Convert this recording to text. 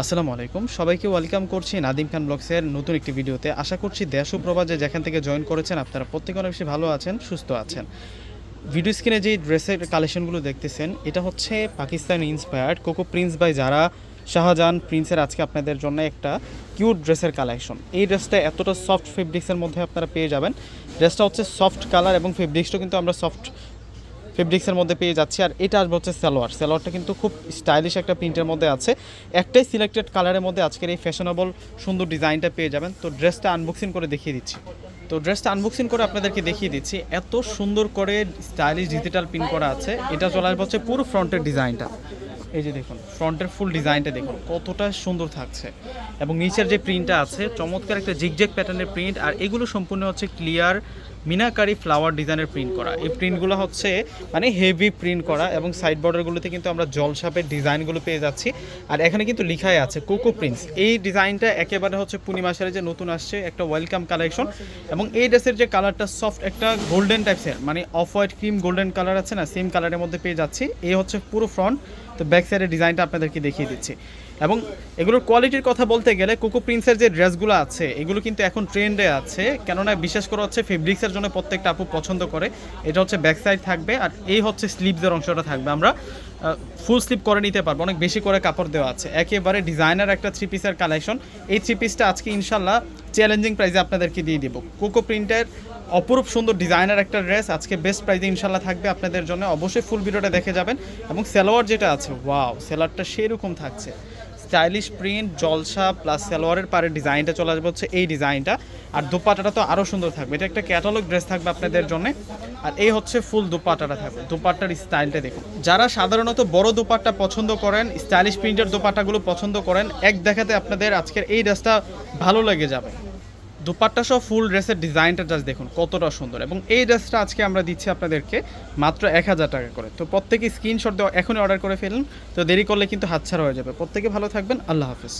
আসসালামু আলাইকুম। সবাইকে ওয়েলকাম করছি নাদিম খান ব্লগসের নতুন একটি ভিডিওতে। আশা করছি দেশ ও প্রবাজে যেখান থেকে জয়েন করেছেন, আপনারা প্রত্যেকে অনেক বেশি ভালো আছেন, সুস্থ আছেন। ভিডিও স্ক্রিনে যেই ড্রেসের কালেকশনগুলো দেখতেছেন, এটা হচ্ছে Pakistan inspired coco prince by যারা শাহজাহান প্রিন্সের আজকে আপনাদের জন্য একটা কিউট ড্রেসের কালেকশন। এই ড্রেসটা এতটা সফট ফেব্রিক্সের মধ্যে আপনারা পেয়ে যাবেন। ড্রেসটা হচ্ছে সফট কালার এবং ফেব্রিক্সটাও কিন্তু আমরা সফট ফেব্রিক্সের মধ্যে পেয়ে যাচ্ছি। আর এটা আসবে হচ্ছে সালোয়ার। সালোয়ারটা কিন্তু খুব স্টাইলিশ একটা প্রিন্টের মধ্যে আছে। একটাই সিলেক্টেড কালারের মধ্যে আজকের এই ফ্যাশনেবল সুন্দর ডিজাইনটা পেয়ে যাবেন। তো ড্রেসটা আনবক্সিং করে দেখিয়ে দিচ্ছি। তো ড্রেসটা আনবক্সিং করে আপনাদেরকে দেখিয়ে দিচ্ছি। এত সুন্দর করে স্টাইলিশ ডিজিটাল প্রিন্ট করা আছে। এটা চলে আসবে হচ্ছে পুরো ফ্রন্টের ডিজাইনটা এই যে দেখুন ফ্রন্টের ফুল ডিজাইনটা দেখুন, কতটা সুন্দর থাকছে। এবং নিচের যে প্রিন্টটা আছে, চমৎকার একটা জিগজেক প্যাটার্নের প্রিন্ট আর এগুলো সম্পূর্ণ হচ্ছে ক্লিয়ার মিনাকারি ফ্লাওয়ার ডিজাইনের প্রিন্ট করা। এই প্রিন্টগুলো হচ্ছে মানে হেভি প্রিন্ট করা এবং সাইড বর্ডারগুলোতে কিন্তু আমরা জলসাপের ডিজাইনগুলো পেয়ে যাচ্ছি। আর এখানে কিন্তু লিখাই আছে কোকো প্রিন্স এই ডিজাইনটা একেবারে হচ্ছে পূর্ণিমাসের যে নতুন আসছে একটা ওয়েলকাম কালেকশন এবং এই ড্রেসের যে কালারটা সফট একটা গোল্ডেন টাইপসের মানে off white cream golden colour আছে না সেম কালারের মধ্যে পেয়ে যাচ্ছি। এই হচ্ছে পুরো ফ্রন্ট তো ব্যাক সাইডের ডিজাইনটা আপনাদেরকে দেখিয়ে দিচ্ছি। এবং এগুলোর কোয়ালিটির কথা বলতে গেলে কোকো প্রিন্সের যে ড্রেসগুলো আছে, এগুলো কিন্তু এখন ট্রেন্ডে আছে। কেননা বিশেষ করে হচ্ছে ফেব্রিক্সের জন্য প্রত্যেকটা আপু পছন্দ করে। এটা হচ্ছে ব্যাক সাইড থাকবে আর এই হচ্ছে স্লিভসের অংশটা থাকবে। আমরা ফুল স্লিপ করে নিতে পারব। অনেক বেশি করে কাপড় দেওয়া আছে। একেবারে ডিজাইনার একটা থ্রি পিসের কালেকশন এই থ্রি পিসটা আজকে ইনশাল্লাহ চ্যালেঞ্জিং প্রাইসে আপনাদেরকে দিয়ে দিব। কোকো প্রিন্টের অপরূপ সুন্দর ডিজাইনার একটা ড্রেস আজকে বেস্ট প্রাইজে ইনশাল্লাহ থাকবে আপনাদের জন্য। অবশ্যই ফুল ভিডিওটা দেখে যাবেন। এবং সালোয়ার যেটা আছে ওয়াও সেলারটা সেরকম থাকছে। স্টাইলিশ প্রিন্ট, জলসা প্লাস সালোয়ারের পারে ডিজাইনটা চলে আসবে হচ্ছে এই ডিজাইনটা। আর দুপাটাটা তো আরও সুন্দর থাকবে। এটা একটা ক্যাটালগ ড্রেস থাকবে আপনাদের জন্য। আর এই হচ্ছে ফুল দুপাটাটা থাকবে। দুপাট্টার স্টাইলটা দেখুন। যারা সাধারণত বড় দুপাট্টা পছন্দ করেন, স্টাইলিশ প্রিন্টের দুপাট্টাগুলো পছন্দ করেন, এক দেখাতে আপনাদের আজকের এই ড্রেসটা ভালো লেগে যাবে। দুপাট্টা সহ ফুল ড্রেসের ডিজাইনটা জাস্ট দেখুন, কতটা সুন্দর। এবং এই ড্রেসটা আজকে আমরা দিচ্ছি আপনাদেরকে মাত্র এক হাজার টাকা করে। তো প্রত্যেকে স্ক্রিনশট দেওয়া এখনই অর্ডার করে ফেলুন। তো দেরি করলে কিন্তু হাতছাড়া হয়ে যাবে। প্রত্যেকে ভালো থাকবেন। আল্লাহ হাফিজ।